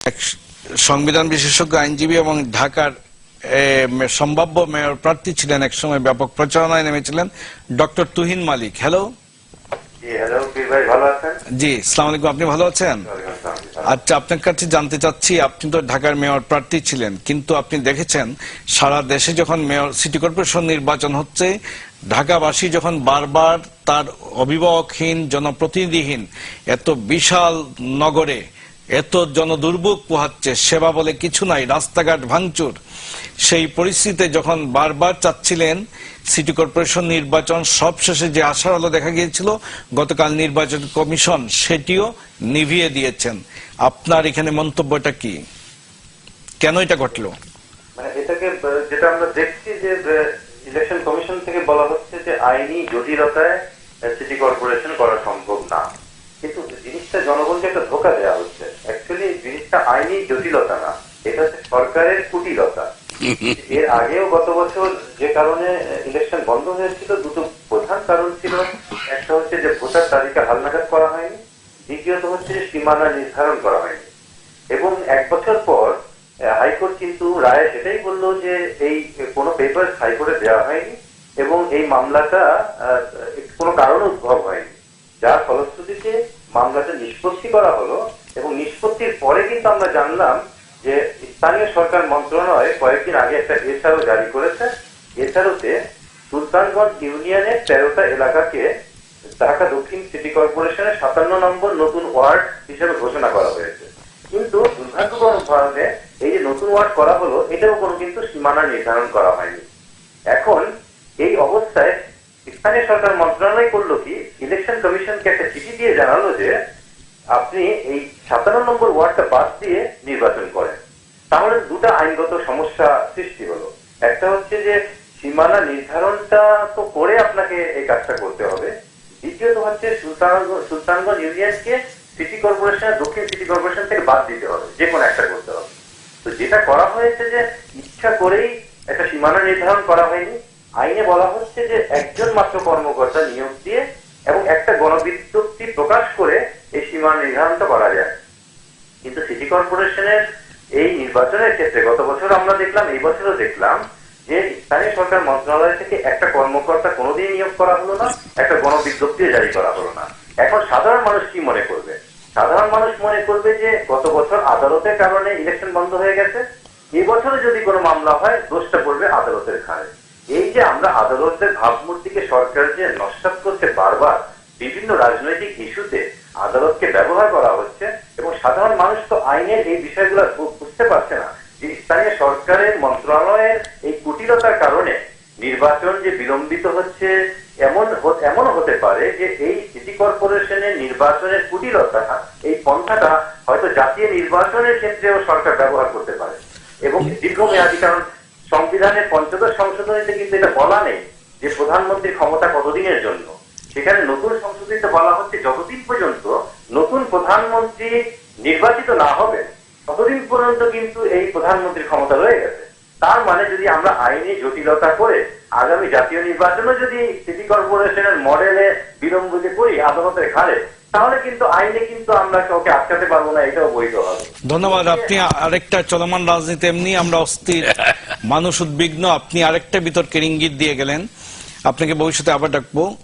এক সংবিধান বিশেষজ্ঞ আইনজীবী এবং ঢাকার সম্ভাব্য মেয়র প্রার্থী ছিলেন এক সময় ব্যাপক প্রচারণায় নেমেছিলেন ডক্টর তুহিন মালিক। হ্যালো জি সালাম আলাইকুম আপনি ভালো আছেন? আচ্ছা আপনার কাছে জানতে চাচ্ছি আপনি তো ঢাকার মেয়র প্রার্থী ছিলেন কিন্তু আপনি দেখেছেন সারা দেশে যখন মেয়র সিটি কর্পোরেশন নির্বাচন হচ্ছে ঢাকাবাসী যখন বারবার তার অভিভাবকহীন জনপ্রতিনিধিহীন এত বিশাল নগরে এত জনদুর্ভোগ পোহাচ্ছে, সেবা বলে কিছু নাই, রাস্তাঘাট ভাঙচুর। সেই পরিস্থিতিতে যখন বারবার চাচ্ছিলেন সিটি কর্পোরেশন নির্বাচন, সবশেষে যে আশার আলো দেখা গিয়েছিল, গতকাল নির্বাচন কমিশন সেটিও নিভিয়ে দিয়েছেন। আপনার এখানে মন্তব্যটা কি? কেন এটা ঘটলো? মানে এটাকে, যেটা আমরা দেখছি যে ইলেকশন কমিশন থেকে বলা হচ্ছে যে আইনি জটিলতায় সিটি কর্পোরেশন করা সম্ভব। জিনিসটা জনগণকে একটা ধোকা দেওয়া হচ্ছে। অ্যাকচুয়ালি জিনিসটা আইনি জটিলতা না। এটা হচ্ছে সরকারের কুটিলতা। এর আগেও গত বছর যে কারণে ইলেকশন বন্ধ হয়েছিল দুটো প্রধান কারণ ছিল। একটা হচ্ছে যে ভোটার তালিকা হালনাগাদ করা হয়নি। দ্বিতীয়ত হচ্ছে যে সীমানা নির্ধারণ করা হয়নি। এবং এক বছর পর হাইকোর্ট কিন্তু রায়ে সেটাই বলল যে এই কোনো পেপার হাইকোর্টে দেওয়া হয়নি এবং এই মামলাটা কোনো কারণ উদ্ভব হয়নি। যার ফলশ্রুতিতে মামলাটা নিষ্পত্তি করা হলো এবং নিষ্পত্তির পরে কিন্তু আমরা জানলাম যে স্থানীয় সরকার মন্ত্রণালয় কয়েকদিন আগে একটা এসআরও জারি করেছে। এসআরওতে সুলতানগঞ্জ ইউনিয়নের তেরোটা এলাকাকে ঢাকা দক্ষিণ সিটি কর্পোরেশনের সাতান্ন নম্বর নতুন ওয়ার্ড হিসেবে ঘোষণা করা হয়েছে। কিন্তু দুর্ভাগ্যজনকভাবে এই যে নতুন ওয়ার্ড করা হলো, এটাও কোনো কিন্তু সীমানা নির্ধারণ করা হয়নি। এখন এই অবস্থায় স্থানীয় সরকার মন্ত্রণালয় করল কি? ইলেকশন কমিশনকে একটা চিঠি দিয়ে জানালো যে, আপনি এই সাতান্ন নম্বর ওয়ার্ডটা বাদ দিয়ে নির্বাচন করেন। তাহলে দুটো আইনগত সমস্যা সৃষ্টি হলো। একটা হচ্ছে যে, সীমানা নির্ধারণটা তো করে আপনাকে এই কাজটা করতে হবে। দ্বিতীয়ত হচ্ছে সুলতানগঞ্জ ইউনিয়নকে সিটি কর্পোরেশন দক্ষিণ সিটি কর্পোরেশন থেকে বাদ দিতে হবে। যে কোনো একটা করতে হবে। তো যেটা করা হয়েছে যে, ইচ্ছা করেই একটা সীমানা নির্ধারণ করা হয়নি। আইনে বলা হচ্ছে যে একজন মাত্র কর্মকর্তা নিয়োগ দিয়ে এবং একটা গণবিজ্ঞপ্তি প্রকাশ করে এই সীমা নির্ধারণটা করা যায়। কিন্তু সিটি কর্পোরেশনের এই নির্বাচনের ক্ষেত্রে গত বছর আমরা দেখলাম, এই বছরও দেখলাম যে স্থানীয় সরকার মন্ত্রণালয় থেকে একটা কর্মকর্তা কোনোদিন নিয়োগ করা হলো না, একটা গণবিজ্ঞপ্তি জারি করা হলো না। এখন সাধারণ মানুষ কি মনে করবে? সাধারণ মানুষ মনে করবে যে গত বছর আদালতের কারণে ইলেকশন বন্ধ হয়ে গেছে। এবছরে যদি কোনো মামলা হয়, দোষটা পড়বে আদালতের ঘাড়ে। যে আমরা আদালতের ভাবমূর্তিকে সরকার যে নস্বাত করছে বারবার, বিভিন্ন রাজনৈতিক ইস্যুতে আদালতকে ব্যবহার করা হচ্ছে এবং সাধারণ মানুষ তো আইনের এই বিষয়গুলো বুঝতে পারছে না যে স্থানীয় সরকারের মন্ত্রণালয়ের এই কুটিলতার কারণে নির্বাচন যে বিলম্বিত হচ্ছে, এমন এমনও হতে পারে যে এই সিটি কর্পোরেশনের নির্বাচনের কুটিলতা, এই পন্থাটা হয়তো জাতীয় নির্বাচনের ক্ষেত্রেও সরকার ব্যবহার করতে পারে এবং দীর্ঘমেয়াদী কারণ সংবিধানের পঞ্চদশ সংশোধনীতে কিন্তু এটা বলা নেই যে প্রধানমন্ত্রীর ক্ষমতা কতদিনের জন্য। সেখানে নতুন সংশোধনীতে বলা হচ্ছে যতদিন পর্যন্ত নতুন প্রধানমন্ত্রী নির্বাচিত না হবে ততদিন পর্যন্ত কিন্তু এই প্রধানমন্ত্রীর ক্ষমতা রয়ে গেছে। তার মানে যদি আমরা আইনি জটিলতা করে আগামী জাতীয় নির্বাচনে যদি সিটি কর্পোরেশনের মডেলে বিলম্বিত করি আদালতের ঘাড়ে, তাহলে কিন্তু আইনে কিন্তু আমরা কাউকে আটকাতে পারব না, এটাও বৈধ হবে। ধন্যবাদ, আপনি আরেকটা চলমান রাজনীতি এমনি আমরা অস্থির। মানুষ উদ্বিগ্ন আপনি আরেকটা বিতর্কের ইঙ্গিত দিয়ে গেলেন। আপনাকে ভবিষ্যতে আবার ডাকবো।